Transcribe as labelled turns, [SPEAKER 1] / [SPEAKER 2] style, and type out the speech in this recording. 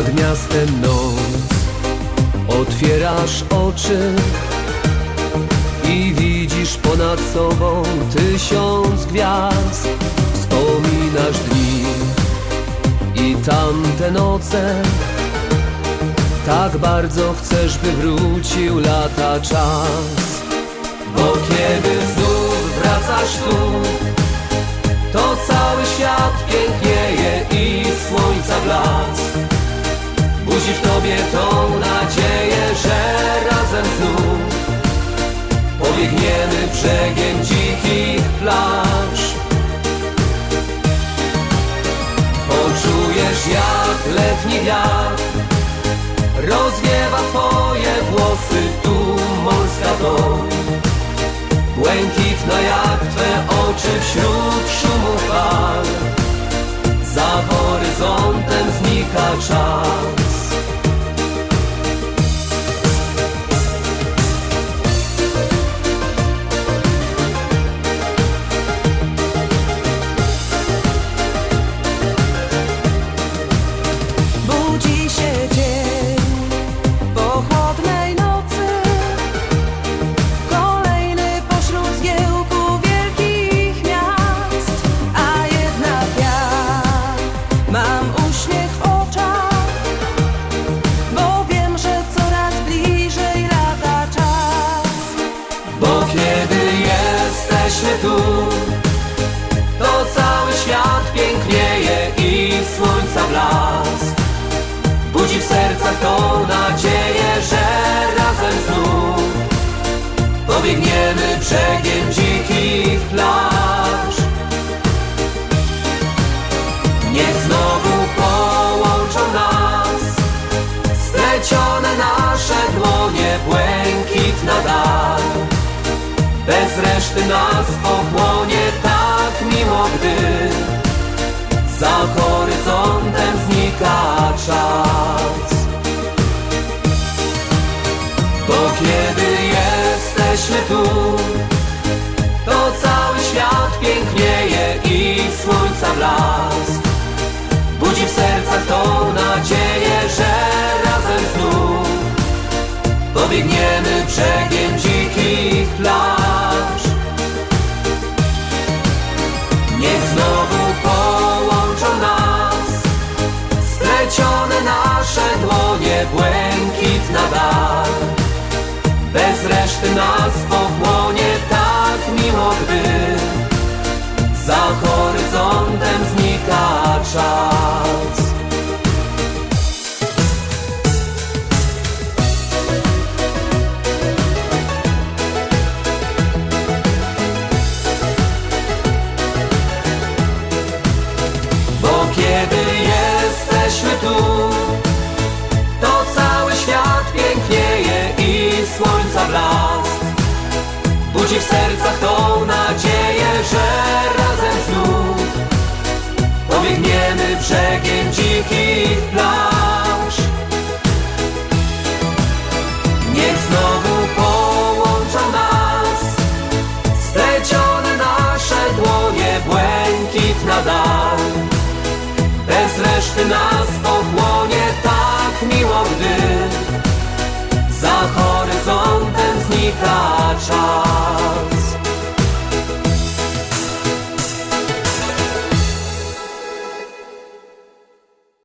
[SPEAKER 1] miastem noc. Otwierasz oczy i widzisz ponad sobą tysiąc gwiazd. Wspominasz dni i tamte noce. Tak bardzo chcesz, by wrócił lata czas. Bo kiedy znów wracasz tu To cały świat pięknieje W tobie tą nadzieję, że razem znów Pobiegniemy brzegiem dzikich plaż. Poczujesz jak letni wiatr Rozwiewa twoje włosy tu morska dom Błękitna jak twe oczy wśród szumu fal. Za horyzontem znika czas jesteśmy tu. To cały świat pięknieje i słońca blask. Budzi w sercach tą nadzieję, że razem znów Pobiegniemy brzegiem dzikich plaż. Niech znowu połączą nas Splecione Bez reszty nas ochłonie tak miło, gdy Za horyzontem znika czas. Bo kiedy jesteśmy tu To cały świat pięknieje i słońca blask Budzi w sercach tą nadzieję, że razem znów Pobiegniemy brzegiem dzikich plaż znowu połączą nas Splecione nasze dłonie, błękitna dal Bez reszty nas pochłonie Budzi w sercach tą nadzieję, że razem znów Pobiegniemy brzegiem dzikich plaż. Niech znowu połączą nas Splecione nasze dłonie, błękitna dal Bez reszty nas pochłonie tak miło, gdy Za horyzontem znika czas